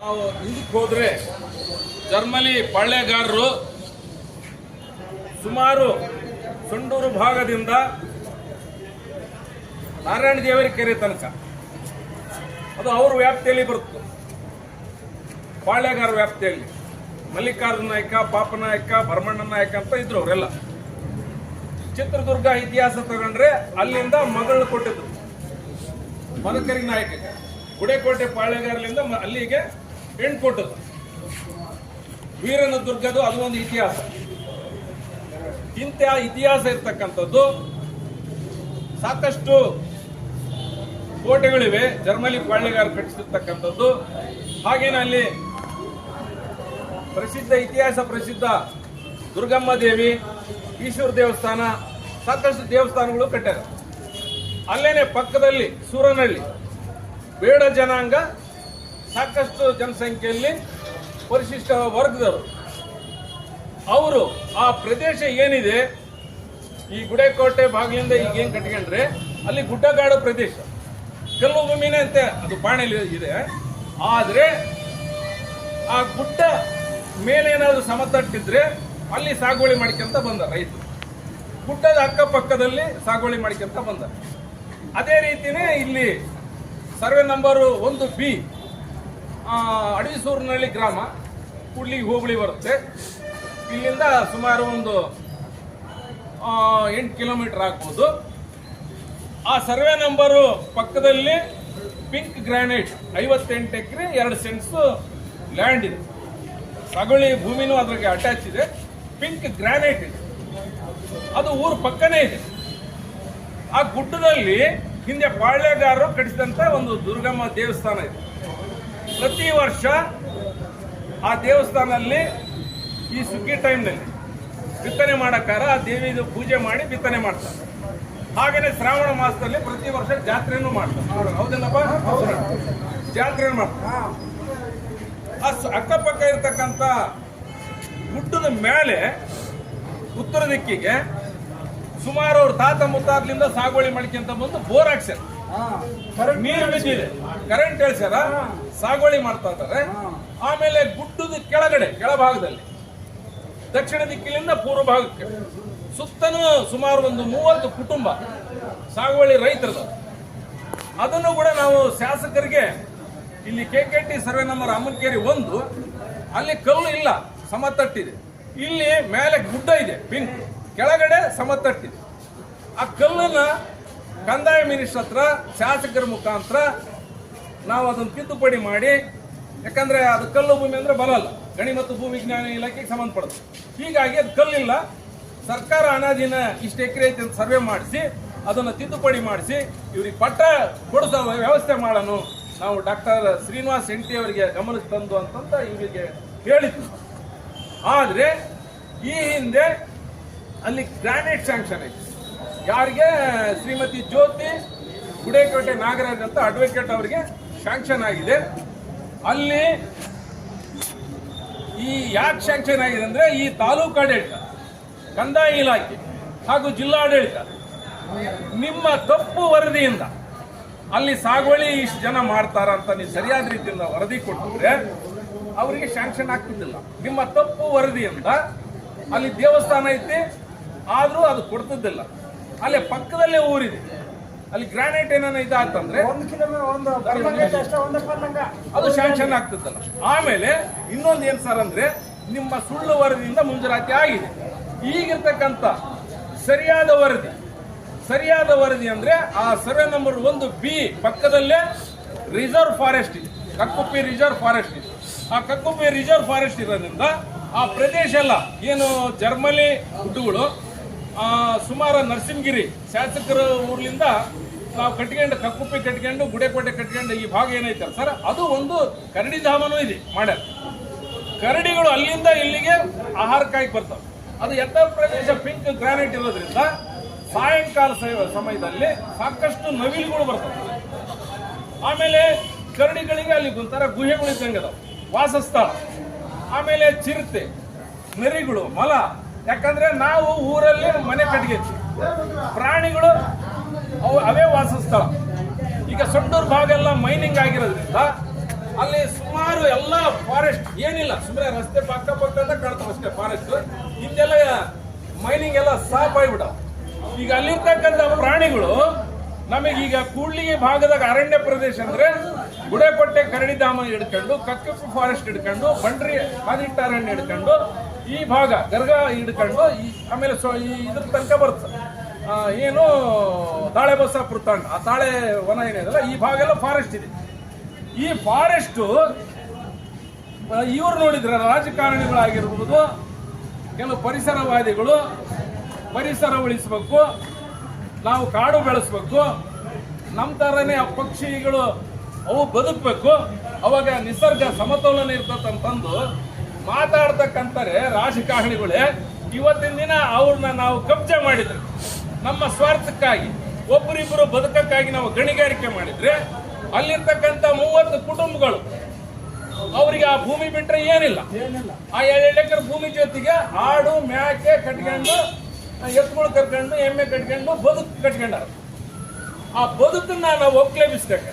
ನಾವು ಹೋದ್ರೆ ಜರ್ಮಲಿ ಪಾಳ್ಯಗಾರರು ಸುಮಾರು ಸಂಡೂರು ಭಾಗದಿಂದ ನಾರಾಯಣ ದೇವರಿ ಕೆರೆ ತನಕ. ಅದು ಅವ್ರ ವ್ಯಾಪ್ತಿಯಲ್ಲಿ ಬರುತ್ತೆ. ಪಾಳ್ಯಗಾರ ವ್ಯಾಪ್ತಿಯಲ್ಲಿ. ಮಲ್ಲಿಕಾರ್ಜುನ ನಾಯಕ ಪಾಪನಾಯಕ ಭರಮಣ್ಣ ನಾಯಕ ಅಂತ ಇದ್ರು ಅವರೆಲ್ಲ. ಚಿತ್ರದುರ್ಗ ಇತಿಹಾಸ ತಗೊಂಡ್ರೆ ಅಲ್ಲಿಂದ ಮಗಳು ಕೊಟ್ಟಿದ್ರು. ಮದಕರಿ ನಾಯಕ ಗುಡೇಕೋಟೆ ಪಾಳ್ಯಗಾರಲಿಂದ ಅಲ್ಲಿಗೆ ಹೆಣ್ಣು ಕೊಟ್ಟದ್ದು ವೀರನ ದುರ್ಗದು ಅದು ಒಂದು ಇತಿಹಾಸ. ಇಂಥ ಇತಿಹಾಸ ಇರ್ತಕ್ಕಂಥದ್ದು ಸಾಕಷ್ಟು ಕೋಟೆಗಳಿವೆ. ಜರ್ಮಲಿ ಪಾಳ್ಯಗಾರ ಕಟ್ಟಿಸಿರ್ತಕ್ಕಂಥದ್ದು. ಹಾಗೇನೆ ಅಲ್ಲಿ ಪ್ರಸಿದ್ಧ, ಇತಿಹಾಸ ಪ್ರಸಿದ್ಧ ದುರ್ಗಮ್ಮ ದೇವಿ, ಈಶ್ವರ ದೇವಸ್ಥಾನ, ಸಾಕಷ್ಟು ದೇವಸ್ಥಾನಗಳು ಕಟ್ಟಾರ ಅಲ್ಲೇನೆ ಪಕ್ಕದಲ್ಲಿ ಸೂರನಹಳ್ಳಿ. ಬೇಡ ಜನಾಂಗ, ಸಾಕಷ್ಟು ಜನಸಂಖ್ಯೆಯಲ್ಲಿ ಪರಿಶಿಷ್ಟ ವರ್ಗದವರು. ಅವರು ಆ ಪ್ರದೇಶ ಏನಿದೆ? ಈ ಗುಡೇಕೋಟೆ ಭಾಗದಿಂದ ಈಗ ಏನ್ ಕಟ್ಕೊಂಡ್ರೆ, ಅಲ್ಲಿ ಗುಡ್ಡಗಾಡು ಪ್ರದೇಶ. ಕಲ್ಲು ಭೂಮಿನೇ ಅಂತೆ, ಅದು ಪಾಣೆಯಲ್ಲಿ ಇದೆ. ಆದರೆ ಆ ಗುಡ್ಡ ಏನಾದರೂ ಸಮತಟ್ಟಿದ್ರೆ ಅಲ್ಲಿ ಸಾಗುವಳಿ ಮಾಡ್ಕೊಂತ ಬಂದ ರೈತರು. ಗುಡ್ಡದ ಅಕ್ಕಪಕ್ಕದಲ್ಲಿ ಸಾಗುವಳಿ ಮಾಡ್ಕೊಂತ ಬಂದ. ಅದೇ ರೀತಿನೇ ಇಲ್ಲಿ ಸರ್ವೆ ನಂಬರ್ ಒಂದು ಬಿ ಅಡವಿಸೂರಿನಹಳ್ಳಿ ಗ್ರಾಮ ಕೂಡ್ಲಿ ಹೋಬಳಿ ಬರುತ್ತೆ. ಇಲ್ಲಿಂದ ಸುಮಾರು ಒಂದು ಎಂಟು ಕಿಲೋಮೀಟರ್ ಆಗ್ಬೋದು. ಆ ಸರ್ವೆ ನಂಬರು ಪಕ್ಕದಲ್ಲಿ ಪಿಂಕ್ ಗ್ರಾನೈಟ್ ಐವತ್ತೆಂಟು ಎಕರೆ ಎರಡು ಸೆನ್ಸ್ ಲ್ಯಾಂಡ್ ಇದೆ. ಸಗಳಿ ಭೂಮಿನೂ ಅದಕ್ಕೆ ಅಟ್ಯಾಚ್ ಇದೆ. ಪಿಂಕ್ ಗ್ರಾನೈಟ್ ಇದೆ. ಅದು ಊರು ಪಕ್ಕನೇ ಇದೆ. ಆ ಗುಡ್ಡದಲ್ಲಿ ಹಿಂದೆ ಪಾಳ್ಯಗಾರರು ಕಟ್ಟಿಸಿದಂಥ ಒಂದು ದುರ್ಗಮ್ಮ ದೇವಸ್ಥಾನ ಇದೆ. ಪ್ರತಿ ವರ್ಷ ಆ ದೇವಸ್ಥಾನದಲ್ಲಿ ಈ ಸುಗ್ಗಿ ಟೈಮ್ನಲ್ಲಿ ಬಿತ್ತನೆ ಮಾಡೋಕ್ಕಾರ ಆ ದೇವಿದು ಪೂಜೆ ಮಾಡಿ ಬಿತ್ತನೆ ಮಾಡ್ತಾರೆ. ಹಾಗೇನೆ ಶ್ರಾವಣ ಮಾಸದಲ್ಲಿ ಪ್ರತಿ ವರ್ಷ ಜಾತ್ರೆಯನ್ನು ಮಾಡ್ತಾರೆ. ಹೌದಲ್ಲಪ್ಪ ಜಾತ್ರೆ ಮಾಡ್ತಾರೆ? ಆ ಅಕ್ಕಪಕ್ಕ ಇರತಕ್ಕಂತ ಗುಡ್ಡದ ಮೇಲೆ ಉತ್ತರ ದಿಕ್ಕಿಗೆ ಸುಮಾರು ಅವ್ರ ತಾತ ಮುತ್ತಾರ್ಲಿಂದ ಸಾಗುವಳಿ ಮಾಡ್ಕೊಂತ ಬಂದು ಬೋರ್ ಹಾಕ್ಸ್ಯಾರ. ನೀರು ಬಿದ್ದಿದೆ. ಕರೆಂಟ್ ಹೇಳ್ಸ್ಯಾರ. ಸಾಗುವಳಿ ಮಾಡ್ತಾ ಇದ್ದಾರೆ. ಆಮೇಲೆ ಗುಡ್ಡದ ಕೆಳಗಡೆ ಕೆಳಭಾಗದಲ್ಲಿ ದಕ್ಷಿಣ ದಿಕ್ಕಿನಿಂದ ಪೂರ್ವ ಭಾಗಕ್ಕೆ ಸುತ್ತಲೂ ಸುಮಾರು ಒಂದು ಮೂವತ್ತು ಕುಟುಂಬ ಸಾಗುವಳಿ ರೈತರದು. ಅದನ್ನು ಕೂಡ ನಾವು ಶಾಸಕರಿಗೆ, ಇಲ್ಲಿ K K T survey number Ammanakeri ಒಂದು, ಅಲ್ಲಿ ಕಲ್ಲು ಇಲ್ಲ, ಸಮತಟ್ಟಿದೆ. ಇಲ್ಲಿ ಮೇಲೆ ಗುಡ್ಡ ಇದೆ ಪಿಂಕ್ ಕೆಳಗಡೆ ಸಮತಟ್ಟಿದೆ. ಆ ಕಲ್ಲನ್ನ ಕಂದಾಯ ಮಿನಿಸ್ಟರ್ ಹತ್ರ, ಶಾಸಕರ ಮುಖಾಂತರ ನಾವು ಅದನ್ನು ತಿದ್ದುಪಡಿ ಮಾಡಿ, ಯಾಕಂದ್ರೆ ಅದು ಕಲ್ಲು ಭೂಮಿ ಅಂದ್ರೆ ಬರಲ್ಲ ಗಣಿ ಮತ್ತು ಭೂ ವಿಜ್ಞಾನ ಇಲಾಖೆಗೆ ಸಂಬಂಧಪಡುತ್ತೆ ಹೀಗಾಗಿ ಅದು ಕಲ್ಲಿಲ್ಲ. ಸರ್ಕಾರ ಅನಾಧೀನ ಇಷ್ಟು ಎಕರೆ ಐತೆ ಅಂತ ಸರ್ವೆ ಮಾಡಿಸಿ, ಅದನ್ನು ತಿದ್ದುಪಡಿ ಮಾಡಿಸಿ, ಇವ್ರಿಗೆ ಪಟ್ಟ ಕೊಡಿಸೋ ವ್ಯವಸ್ಥೆ ಮಾಡೋಣ. ನಾವು ಡಾಕ್ಟರ್ ಶ್ರೀನಿವಾಸ್ ಎಂಟಿ ಅವರಿಗೆ ಗಮನಕ್ಕೆ ತಂದು ಅಂತಂತ ಇವರಿಗೆ ಹೇಳಿದ್ವಿ. ಆದರೆ, ಈ ಹಿಂದೆ ಅಲ್ಲಿ ಗ್ರಾನೈಟ್ ಸ್ಯಾಂಕ್ಷನ್ ಐತಿ. ಯಾರಿಗೆ? ಶ್ರೀಮತಿ ಜ್ಯೋತಿ ಗುಡೇಕೋಟೆ ನಾಗರಾಜ್ ಅಂತ ಅಡ್ವೊಕೇಟ್ ಅವರಿಗೆ ಶಾಂಕ್ಷನ್ ಆಗಿದೆ. ಅಲ್ಲಿ ಈ ಯಾಕೆ ಶಾಂಕ್ಷನ್ ಆಗಿದೆ ಅಂದ್ರೆ ಈ ತಾಲೂಕು ಆಡಳಿತ. ಕಂದಾಯ ಇಲಾಖೆ ಹಾಗೂ ಜಿಲ್ಲಾಡಳಿತ ನಿಮ್ಮ ತಪ್ಪು ವರದಿಯಿಂದ ಅಲ್ಲಿ ಸಾಗುವಳಿ ಇಷ್ಟು ಜನ ಮಾಡ್ತಾರ ಅಂತ ನೀವು ಸರಿಯಾದ ರೀತಿಯಿಂದ ವರದಿ ಕೊಟ್ಟಿದ್ರೆ ಅವರಿಗೆ ಶಾಂಕ್ಷನ್ ಆಗ್ತಿದ್ದಿಲ್ಲ. ನಿಮ್ಮ ತಪ್ಪು ವರದಿಯಿಂದ ಅಲ್ಲಿ ದೇವಸ್ಥಾನ ಐತಿ ಆದರೂ ಅದು ಕೊಡ್ತಿದ್ದಿಲ್ಲ. ಅಲ್ಲಿ ಪಕ್ಕದಲ್ಲೇ ಊರಿದೆ. ಅಲ್ಲಿ ಗ್ರಾನೈಟ್ ಏನಾನ ಇದಾತಂದ್ರೆ ಅದು ಶಾಂಕ್ಷನ್ ಆಗ್ತದಲ್ಲ ಆಮೇಲೆ ಇನ್ನೊಂದು ಏನ್ ಸರ್ ಅಂದ್ರೆ ನಿಮ್ಮ ಸುಳ್ಳು ವರದಿಯಿಂದ ಮುಂಜೂರಾತಿ ಆಗಿದೆ. ಈಗಿರ್ತಕ್ಕಂಥ ಸರಿಯಾದ ವರದಿ ಸರಿಯಾದ ವರದಿ ಅಂದ್ರೆ ಆ ಸರ್ವೆ ನಂಬರ್ ಒಂದು ಬಿ ಪಕ್ಕದಲ್ಲೇ ರಿಸರ್ವ್ ಫಾರೆಸ್ಟ್ ಇದೆ. ಕಕ್ಕುಪ್ಪಿ ರಿಸರ್ವ್ ಫಾರೆಸ್ಟ್ ಇದೆ. ಆ ಕಕ್ಕುಪ್ಪಿ ರಿಸರ್ವ್ ಫಾರೆಸ್ಟ್ ಇರೋದ್ರಿಂದ ಆ ಪ್ರದೇಶ ಎಲ್ಲ, ಏನು ಜರ್ಮಲಿ ಗುಡ್ಡುಗಳು ಸುಮಾರು ನರಸಿಂಹಗಿರಿ ಶಾಸಕರ ಊರ್ಲಿಂದ ನಾವು ಕಟ್ಕೊಂಡು ಕಕ್ಕುಪ್ಪಿ ಕಟ್ಕೊಂಡು ಗುಡೆಕೋಟೆ ಕಟ್ಕೊಂಡು ಈ ಭಾಗ ಏನೈತಲ್ಲ ಸರ್, ಅದು ಒಂದು ಕರಡಿ ಧಾಮನೂ ಇದೆ, ಮಾಡ್ಯಾರ. ಕರಡಿಗಳು ಅಲ್ಲಿಂದ ಇಲ್ಲಿಗೆ ಆಹಾರಕ್ಕಾಗಿ ಬರ್ತಾವೆ. ಅದು ಎತ್ತರ ಪ್ರದೇಶ ಪಿಂಕ್ ಗ್ರಾನೈಟ್ ಇರೋದ್ರಿಂದ ಸಾಯಂಕಾಲ ಸಮಯದಲ್ಲಿ ಸಾಕಷ್ಟು ನವಿಲುಗಳು ಬರ್ತವೆ. ಆಮೇಲೆ ಕರಡಿಗಳಿಗೆ ಅಲ್ಲಿ ಒಂಥರ ಗುಹೆಗಳು ಇದ್ದಂಗೆ ವಾಸಸ್ಥಳ. ಆಮೇಲೆ ಚಿರತೆ, ನರಿಗಳು, ಮಲ. ಯಾಕಂದ್ರೆ ನಾವು ಊರಲ್ಲಿ ಮನೆ ಕಟ್ಗೆಚ್ಚಿ ಪ್ರಾಣಿಗಳು ಅವು ಅವೇ ವಾಸಸ್ಥಳ. ಈಗ ಸೊಂಡೂರು ಭಾಗ ಎಲ್ಲ ಮೈನಿಂಗ್ ಆಗಿರೋದ್ರಿಂದ ಅಲ್ಲಿ ಸುಮಾರು ಎಲ್ಲ ಫಾರೆಸ್ಟ್ ಏನಿಲ್ಲ ಸುಮ್ಮನೆ ರಸ್ತೆ ಪಕ್ಕ ಪಕ್ಕ ಅಂತ ಕಾಣ್ತಾವ ಅಷ್ಟೇ ಫಾರೆಸ್ಟ್ ಹಿಂದೆಲ್ಲ ಮೈನಿಂಗ್ ಎಲ್ಲ ಸಾಫ್ ಆಗಿಬಿಡವ ಈಗ ಅಲ್ಲಿರ್ತಕ್ಕಂಥ ಪ್ರಾಣಿಗಳು ನಮಗೀಗ ಕೂಡ್ಲಿಗೆ ಭಾಗದಾಗ ಅರಣ್ಯ ಪ್ರದೇಶ ಅಂದ್ರೆ ಗುಡೆಪಟ್ಟೆ, ಕರಡಿಧಾಮ ಹಿಡ್ಕೊಂಡು ಕಕ್ಕಪ್ಪು ಫಾರೆಸ್ಟ್ ಹಿಡ್ಕೊಂಡು, ಬಂಡ್ರಿ ಆದಿಟ್ಟ ಅರಣ್ಯ ಹಿಡ್ಕೊಂಡು, ಈ ಭಾಗ ಗರ್ಗ ಹಿಡ್ಕೊಂಡು, ಈ ಆಮೇಲೆ ಸೊ ಈ ಇದ್ರ ತನಕ ಬರುತ್ತೆ. ಏನು ತಾಳೆ ಬಸಾಪುರ ತಾಂಡ ಆ ತಾಳೆ ವನ ಏನಿದೆಲ್ಲ, ಈ ಭಾಗ ಎಲ್ಲ ಫಾರೆಸ್ಟ್ ಇದೆ. ಈ ಫಾರೆಸ್ಟ್ ಇವರು ನೋಡಿದ್ರೆ ರಾಜಕಾರಣಿಗಳಾಗಿರ್ಬೋದು, ಕೆಲವು ಪರಿಸರವಾದಿಗಳು ಪರಿಸರ ಉಳಿಸಬೇಕು, ನಾವು ಕಾಡು ಬೆಳೆಸಬೇಕು ನಮ್ಮ ಥರನೇ ಆ ಪಕ್ಷಿಗಳು ಅವು ಬದುಕಬೇಕು, ಅವಾಗ ನಿಸರ್ಗ ಸಮತೋಲನ ಇರ್ತದಂತಂದು ಮಾತಾಡ್ತಕ್ಕಂತಾರೆ ರಾಜಕಾರಣಿಗಳೇ, ಇವತ್ತಿನ ದಿನ ಅವ್ರನ್ನ ನಾವು ಕಬ್ಜೆ ಮಾಡಿದ್ರೆ. ನಮ್ಮ ಸ್ವಾರ್ಥಕ್ಕಾಗಿ ಒಬ್ಬರಿಬ್ಬರು ಬದುಕಕ್ಕಾಗಿ ನಾವು ಗಣಿಗಾರಿಕೆ ಮಾಡಿದ್ರೆ ಅಲ್ಲಿರ್ತಕ್ಕಂಥ ಮೂವತ್ತು ಕುಟುಂಬಗಳು ಅವರಿಗೆ ಆ ಭೂಮಿ ಬಿಟ್ರೆ ಏನಿಲ್ಲ. ಆ ಎರಡು ಎಕರೆ ಭೂಮಿ ಜೊತೆಗೆ ಆಡು ಮ್ಯಾಕೆ ಕಟ್ಕೊಂಡು ಎತ್ತುಗಳು ಕಟ್ಕೊಂಡು ಎಮ್ಮೆ ಕಟ್ಕೊಂಡು ಬದುಕು ಕಟ್ಕೊಂಡಾರ. ಆ ಬದುಕನ್ನ ನಾವು ಒಕ್ಲೇಬಿಸ್ಬೇಕು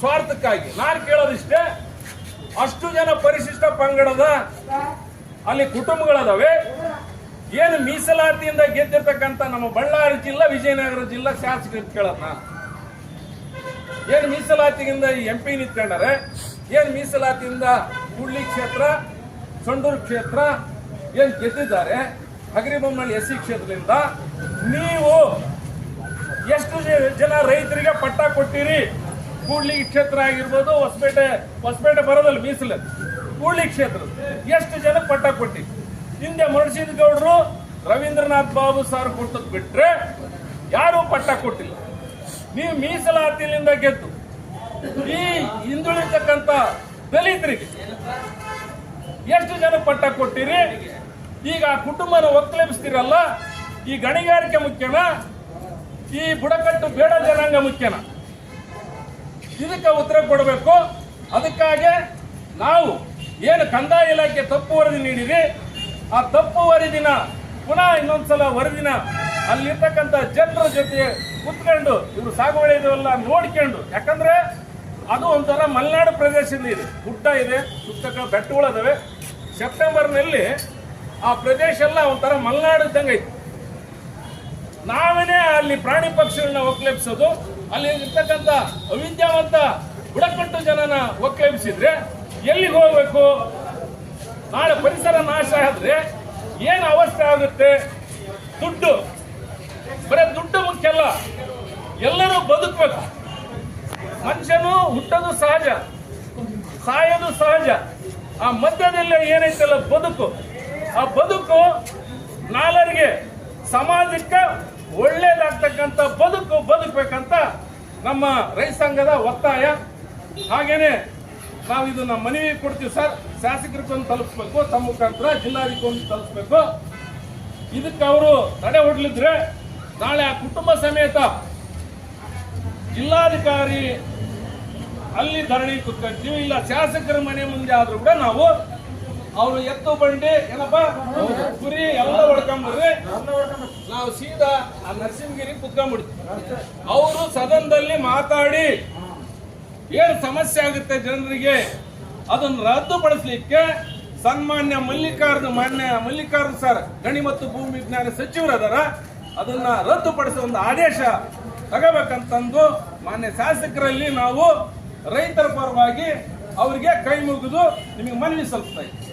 ಸ್ವಾರ್ಥಕ್ಕಾಗಿ. ನಾನು ಕೇಳೋದಿಷ್ಟೇ ಅಷ್ಟು ಜನ ಪರಿಶಿಷ್ಟ ಪಂಗಡದ ಅಲ್ಲಿ ಕುಟುಂಬಗಳದಾವೆ. ಏನು ಮೀಸಲಾತಿಯಿಂದ ಗೆದ್ದಿರ್ತಕ್ಕಂಥ ನಮ್ಮ ಬಳ್ಳಾರಿ ಜಿಲ್ಲಾ ವಿಜಯನಗರ ಜಿಲ್ಲಾ ಶಾಸಕರು ಕೇಳೋದ್ ಏನು ಮೀಸಲಾತಿಯಿಂದ ಎಂ ಪಿ ನಿಂತ್ಕೊಂಡಾರೆ? ಏನು ಮೀಸಲಾತಿಯಿಂದ ಕೂಡ್ಲಿ ಕ್ಷೇತ್ರ, ಸಂಡೂರು ಕ್ಷೇತ್ರ ಏನು ಗೆದ್ದಿದ್ದಾರೆ? ಹಗರಿಬೊಮ್ಮನಹಳ್ಳಿ ಎಸ್ ಸಿ ಕ್ಷೇತ್ರದಿಂದ ನೀವು ಎಷ್ಟು ಜನ ರೈತರಿಗೆ ಪಟ್ಟ ಕೊಟ್ಟಿರಿ? ಕೂಡ್ಲಿ ಕ್ಷೇತ್ರ ಆಗಿರ್ಬೋದು, ಹೊಸಪೇಟೆ ಹೊಸಪೇಟೆ ಬರೋದಲ್ಲ ಮೀಸಲು. ಕೂಡ್ಲಿ ಕ್ಷೇತ್ರ. ಎಷ್ಟು ಜನ ಪಟ್ಟ ಕೊಟ್ಟಿ ಹಿಂದೆ ಮುರಳೀಧರ ಗೌಡರು ರವೀಂದ್ರನಾಥ್ ಬಾಬು ಸರ್ ಕೊಟ್ಟದ್ ಬಿಟ್ರೆ ಯಾರೂ ಪಟ್ಟ ಕೊಟ್ಟಿಲ್ಲ. ನೀವು ಮೀಸಲಾತಿಯಿಂದ ಗೆದ್ದು ಈ ಹಿಂದುಳಿತಕ್ಕಂತ ದಲಿತರಿಗೆ ಎಷ್ಟು ಜನ ಪಟ್ಟ ಕೊಟ್ಟಿರಿ? ಈಗ ಆ ಕುಟುಂಬನ ಒಕ್ಕಲೆಬ್ಸ್ತೀರಲ್ಲ, ಈ ಗಣಿಗಾರಿಕೆ ಮುಖ್ಯನ? ಈ ಬುಡಕಟ್ಟು ಬೇಡ ಜನಾಂಗ ಮುಖ್ಯನ? ಇದಕ್ಕೆ ಉತ್ತರ ಕೊಡಬೇಕು. ಅದಕ್ಕಾಗಿ ನಾವು ಏನು ಕಂದಾಯ ಇಲಾಖೆ ತಪ್ಪು ವರದಿ ನೀಡಿರಿ, ಆ ತಪ್ಪು ವರದಿನ ಪುನಃ ಇನ್ನೊಂದ್ಸಲ ವರದಿನ ಅಲ್ಲಿರ್ತಕ್ಕಂಥ ಜನರ ಜೊತೆ ಕುತ್ಕೊಂಡು ಇವರು ಸಾಗುವಳಿದೆಲ್ಲ ನೋಡ್ಕೊಂಡು. ಯಾಕಂದ್ರೆ ಅದು ಒಂಥರ ಮಲೆನಾಡು ಪ್ರದೇಶದಲ್ಲಿ ಇದೆ. ಗುಡ್ಡ ಇದೆ ಸುತ್ತಕ ಬೆಟ್ಟಗಳಿದಾವೆ. ಸೆಪ್ಟೆಂಬರ್ನಲ್ಲಿ ಆ ಪ್ರದೇಶ ಎಲ್ಲ ಒಂಥರ ಮಲೆನಾಡು ಇದ್ದಂಗೆ ಐತೆ. ನಾವೇನೇ ಅಲ್ಲಿ ಪ್ರಾಣಿ ಪಕ್ಷಿಗಳನ್ನ ಒಕ್ಲೇಪಿಸೋದು ಅಲ್ಲಿ ಇರ್ತಕ್ಕಂಥ ಅವಿದ್ಯಾವಂತ ಬುಡಕಟ್ಟು ಜನನ ಒಕ್ಲೇಪಿಸಿದ್ರೆ ಎಲ್ಲಿಗೆ ಹೋಗ್ಬೇಕು? ನಾಳೆ ಪರಿಸರ ನಾಶ ಆದ್ರೆ ಏನು ಅವಸ್ಥೆ ಆಗುತ್ತೆ? ದುಡ್ಡು. ಬರೀ ದುಡ್ಡು ಮುಖ್ಯ ಅಲ್ಲ ಎಲ್ಲರೂ ಬದುಕಬೇಕು. ಮನುಷ್ಯನು ಹುಟ್ಟೋದು ಸಹಜ, ಸಾಯೋದು ಸಹಜ. ಆ ಮಧ್ಯದಲ್ಲಿ ಏನೈತಲ್ಲ ಬದುಕು. ಆ ಬದುಕು ನಾಲರಿಗೆ, ಸಮಾಜಕ್ಕೆ ಒಳ್ಳೇದಾಗ್ತಕ್ಕಂಥ ಬದುಕು ಬದುಕಬೇಕಂತ ನಮ್ಮ ರೈತ ಸಂಘದ ಒತ್ತಾಯ. ಹಾಗೇನೆ ನಾವು ಇದನ್ನ ಮನವಿ ಕೊಡ್ತೀವಿ ಸರ್. ಶಾಸಕರಿಗೊಂದು ತಲುಪಿಸ್ಬೇಕು, ತಮ್ಮ ಮುಖಾಂತರ ಜಿಲ್ಲಾಧಿಕಾರಿ ತಲುಪಿಸ್ಬೇಕು. ಇದಕ್ಕೆ ಅವರು ತಡೆ ಹೊಡ್ಲಿದ್ರೆ ನಾಳೆ ಆ ಕುಟುಂಬ ಸಮೇತ ಜಿಲ್ಲಾಧಿಕಾರಿ ಅಲ್ಲಿ ಧರಣಿ ಕುತ್ಕೊಳ್ತೀವಿ ಇಲ್ಲ, ಶಾಸಕರ ಮನೆ ಮುಂದೆ ಆದ್ರೂ ಕೂಡ ನಾವು ಅವರು ಎತ್ತು ಬಂಡಿ, ಏನಪ್ಪ, ಕುರಿ ಎಲ್ಲ ಹೊಡ್ಕೊಂಬರ್ರಿ. ನಾವು ಸೀದಾ ಆ ನರಸಿಂಹಗಿರಿ ಕುತ್ಕೊಂಡ್ಬಿಡ್ತೀವಿ. ಅವರು ಸದನದಲ್ಲಿ ಮಾತಾಡಿ ಏನು ಸಮಸ್ಯೆ ಆಗುತ್ತೆ ಜನರಿಗೆ, ಅದನ್ನು ರದ್ದುಪಡಿಸಲಿಕ್ಕೆ ಸನ್ಮಾನ್ಯ ಮಲ್ಲಿಕಾರ್ಜುನ, ಮಾನ್ಯ ಮಲ್ಲಿಕಾರ್ಜುನ ಸರ್ ಗಣಿ ಮತ್ತು ಭೂಮಿ ವಿಜ್ಞಾನ ಸಚಿವರದಾರ ಅದನ್ನ ರದ್ದುಪಡಿಸುವ ಒಂದು ಆದೇಶ ತಗೋಬೇಕಂತಂದು ಮಾನ್ಯ ಶಾಸಕರಲ್ಲಿ ನಾವು ರೈತರ ಪರವಾಗಿ ಅವರಿಗೆ ಕೈ ಮುಗಿದು ನಿಮಗೆ ಮನವಿ ಸಲ್ಲಿಸ್ತಾ ಇದ್ದೀವಿ